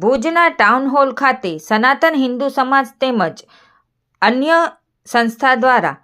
ભુજના town hall ખાતે સનાતન હિન્દુ સમાજ તેમજ અન્ય સંસ્થા દ્વારા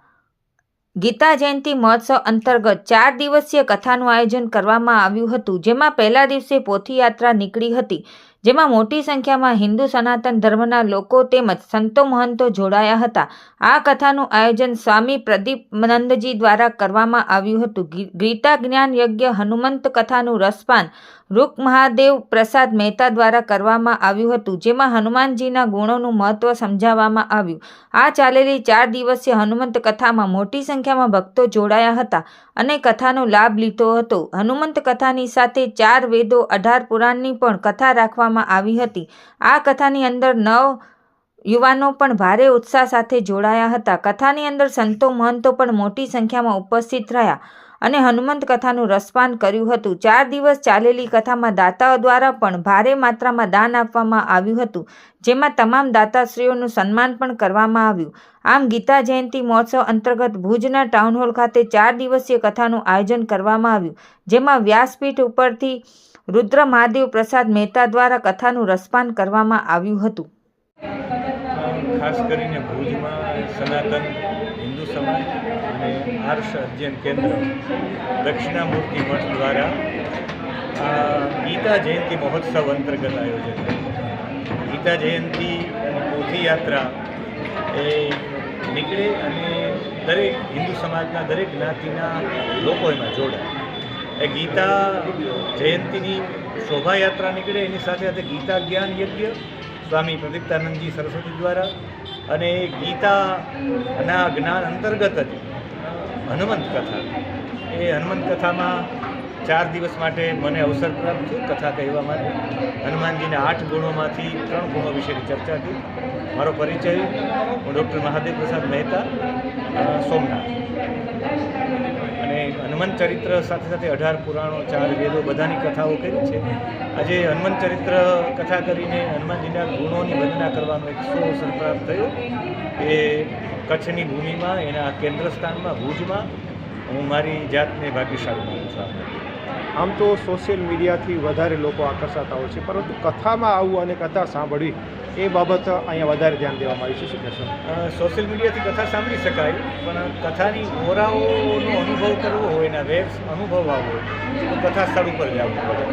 ગીતા જયંતિ મહોત્સવ અંતર્ગત ચાર દિવસીય કથાનું આયોજન કરવામાં આવ્યું હતું, જેમાં પહેલા દિવસે પોથીયાત્રા નીકળી હતી. જેમાં મોટી સંખ્યામાં હિન્દુ સનાતન ધર્મના લોકો તેમજ સંતો મહંતો જોડાયા હતા. આ કથાનું આયોજન સ્વામી પ્રદીપનંદજી દ્વારા કરવામાં આવ્યું હતું. ગીતા જ્ઞાન યજ્ઞ હનુમંત કથાનું રસપાન રૂક મહાદેવ પ્રસાદ મહેતા દ્વારા કરવામાં આવ્યું હતું, જેમાં હનુમાનજીના ગુણોનું મહત્વ સમજાવવામાં આવ્યું. આ ચાલેલી ચાર દિવસીય હનુમંત કથામાં મોટી સંખ્યામાં ભક્તો જોડાયા હતા અને કથાનો લાભ લીધો હતો. હનુમંત કથાની સાથે ચાર વેદો અઢાર પુરાણની પણ કથા રાખવામાં આવી હતી. આ કથાની અંદર નવ યુવાનો પણ ભારે ઉત્સાહ સાથે જોડાયા હતા. કથાની અંદર સંતો મહંતો પણ મોટી સંખ્યામાં ઉપસ્થિત રહ્યા અને હનુમંત કથાનું રસપાન કર્યું હતું. ચાર દિવસ ચાલેલી કથામાં દાતાઓ દ્વારા પણ ભારે માત્રામાં દાન આપવામાં આવ્યું હતું, જેમાં તમામ દાતાશ્રીઓનું સન્માન પણ કરવામાં આવ્યું. આમ ગીતા જયંતિ મહોત્સવ અંતર્ગત ભુજના ટાઉન હોલ ખાતે ચાર દિવસીય કથાનું આયોજન કરવામાં આવ્યું, જેમાં વ્યાસપીઠ ઉપરથી રુદ્ર મહાદેવ પ્રસાદ મહેતા દ્વારા કથાનું રસપાન કરવામાં આવ્યું હતું. ખાસ કરીને ભુજમાં સનાતન, હિન્દુ સમાજ અને આર્ષ અધ્યયન કેન્દ્ર દક્ષિણામૂર્તિ મઠ દ્વારા આ ગીતા જયંતિ મહોત્સવ અંતર્ગત આયોજન ગીતા જયંતિ અને પોથી એ નીકળે અને દરેક હિન્દુ સમાજના દરેક જ્ઞાતિના લોકો એમાં જોડાય. એ ગીતા જયંતિની શોભાયાત્રા નીકળે, એની સાથે સાથે ગીતા જ્ઞાન યજ્ઞ, સ્વામી પ્રદીપ્તાનંદજી સરસ્વતી દ્વારા, અને ગીતાના જ્ઞાન અંતર્ગત જ હનુમંત કથા. એ હનુમંત કથામાં ચાર દિવસ માટે મને અવસર પ્રાપ્ત થયો કથા કહેવા માટે. હનુમાનજીના આઠ ગુણોમાંથી ત્રણ ગુણો વિશેની ચર્ચા થઈ. મારો પરિચય હું ડૉક્ટર મહાદેવ પ્રસાદ મહેતા સોમનાથ. અને ચરિત્ર સાથે સાથે અઢાર પુરાણો, ચાર વેદો, બધાની કથાઓ કરી છે. આજે હનુમાન ચરિત્ર કથા કરીને હનુમાનજીના ગુણોની વંદના કરવાનો એક સો અવસર પ્રાપ્ત થયો. એ કચ્છની ભૂમિમાં, એના કેન્દ્ર સ્થાનમાં ભુજમાં હું મારી જાતને ભાગ્યશાળી માનું છું. આમ તો સોશિયલ મીડિયાથી વધારે લોકો આકર્ષાતા હોય છે, પરંતુ કથામાં આવવું અને કથા સાંભળવી એ બાબત અહીંયા વધારે ધ્યાન દેવામાં આવ્યું છે. શું કહેશો? સોશિયલ મીડિયાથી કથા સાંભળી શકાય, પણ કથાની ઓરાઓનો અનુભવ કરવો હોય એના વેબ્સ અનુભવ આવવો હોય, તો કથા સ્થળ ઉપર જવું પડે.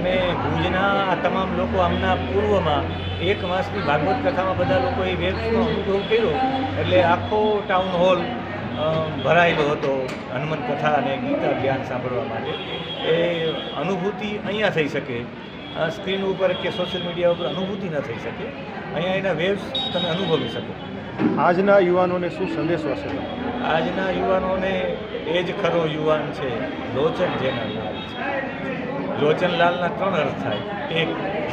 અને ભુજના આ તમામ લોકો આમના પૂર્વમાં એક માસની ભાગવત કથામાં બધા લોકોએ વેબ્સનો અનુભવ કર્યો, એટલે આખો ટાઉન હોલ ભરાયેલો હતો હનુમાન કથા અને ગીતા જ્ઞાન સાંભળવા માટે. એ અનુભૂતિ અહીંયા થઈ શકે. સ્ક્રીન ઉપર કે સોશિયલ મીડિયા ઉપર અનુભૂતિ ન થઈ શકે. અહીંયા એના વેવ્સ તમે અનુભવી શકો. આજના યુવાનોને શું સંદેશો હશે? આજના યુવાનોને એ જ ખરો યુવાન છે લોચન જેના લાલ છે. લોચનલાલના ત્રણ અર્થ થાય. એક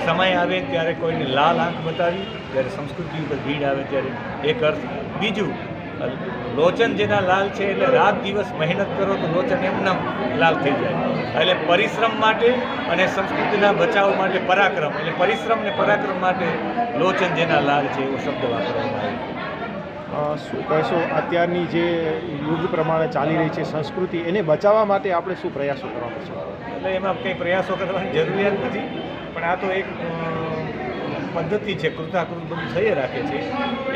સમય આવે ત્યારે કોઈને લાલ આંખ બતાવી ત્યારે સંસ્કૃતિ ઉપર ભીડ આવે ત્યારે એક અર્થ. બીજું લોચન જેના લાલ છે એટલે રાત દિવસ મહેનત કરો તો લોચન એમનામ લાલ થઈ જાય. એટલે પરિશ્રમ માટે અને સંસ્કૃતિના બચાવ માટે પરાક્રમ એટલે પરિશ્રમ ને પરાક્રમ માટે લોચન જેના લાલ છે એવો શબ્દ વાપરવામાં આવ્યો શું કહેશો? અત્યારની જે યુગ પ્રમાણે ચાલી રહી છે સંસ્કૃતિ એને બચાવવા માટે આપણે શું પ્રયાસો કરવા પડશે? એટલે એમાં કંઈ પ્રયાસો કરવાની જરૂરિયાત નથી પણ આ તો એક પદ્ધતિ છે, કૃતાકૃત બધું થઈ રાખે છે.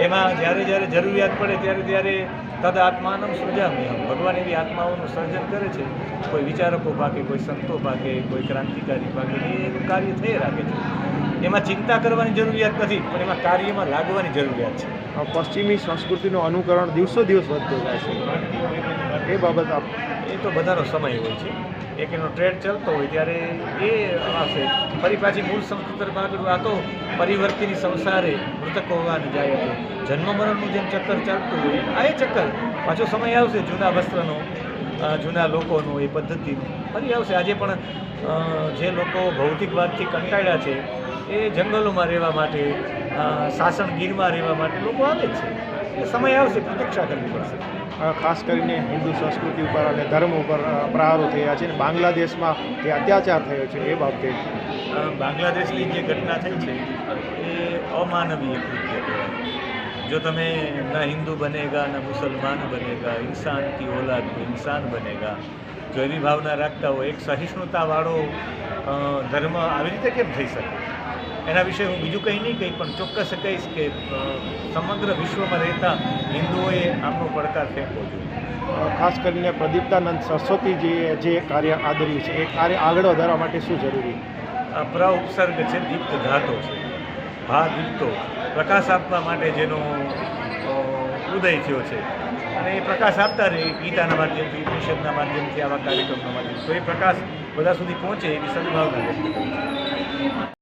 એમાં જ્યારે જ્યારે જરૂરિયાત પડે ત્યારે ત્યારે તદ આત્માનમ સર્જામી. ભગવાન એવી આત્માઓનું સર્જન કરે છે. કોઈ વિચારકો પાકે, કોઈ સંતો પાકે, કોઈ ક્રાંતિકારી એ એનું કાર્ય થઈ રાખે છે. એમાં ચિંતા કરવાની જરૂરિયાત નથી પણ એમાં કાર્યમાં લાગવાની જરૂરિયાત છે. પશ્ચિમી સંસ્કૃતિનું અનુકરણ દિવસો દિવસ વધતું જાય છે. એ બાબત આપ એ તો બધાનો સમય હોય છે. એક એનો ટ્રેડ ચાલતો હોય ત્યારે એ આવશે. ફરી પાછી મૂળ સંસ્કૃતિ આગળ આ તો પરિવર્તિની સંસારે મૃતક હોવાની જાય હતું જન્મ મરણનું જેમ ચક્કર ચાલતું હોય આ એ ચક્કર. પાછો સમય આવશે જૂના વસ્ત્રનો જૂના લોકોનો એ પદ્ધતિ. ફરી આવશે. આજે પણ જે લોકો ભૌતિકવાદથી કંટાળ્યા છે એ જંગલોમાં રહેવા માટે સાસણ ગીરમાં રહેવા માટે લોકો આવે જ છે. એ સમય આવશે પ્રતીક્ષા કરવી પડશે. ખાસ કરીને હિન્દુ સંસ્કૃતિ ઉપર અને ધર્મ ઉપર પ્રહારો થયા છે અને બાંગ્લાદેશમાં જે અત્યાચાર થયો છે એ બાબતે. બાંગ્લાદેશની જે ઘટના થઈ છે એ અમાનવીય કૃત્ય જો તમે ના હિન્દુ બનેગા ના મુસલમાન બનેગા ઇન્સાન કી ઓલાદ ઇન્સાન બનેગા જો એવી ભાવના રાખતા હોય એક સહિષ્ણુતાવાળો ધર્મ આવી રીતે કેમ થઈ શકે? એના વિશે હું બીજું કંઈ નહીં કહી પણ ચોક્કસ કહીશ કે સમગ્ર વિશ્વમાં રહેતા હિન્દુઓએ આમનો પડકાર ફેંકવો જોઈએ. ખાસ કરીને પ્રદીપ્તાનંદ સરસ્વતીજીએ જે કાર્ય આદર્યું છે એ કાર્ય આગળ વધારવા માટે શું જરૂરી? આ પ્ર ઉપસર્ગ છે દીપ્ત ધાતો છે. ભા દીપ્તો. પ્રકાશ આપવા માટે જેનો ઉદય થયો છે. અને એ પ્રકાશ આપતા રહે ગીતાના માધ્યમથી ઉપનિષદના માધ્યમથી આવા કાર્યક્રમના માધ્યમથી. તો એ પ્રકાશ બધા સુધી પહોંચે એવી સદભાવના વ્યક્ત કરું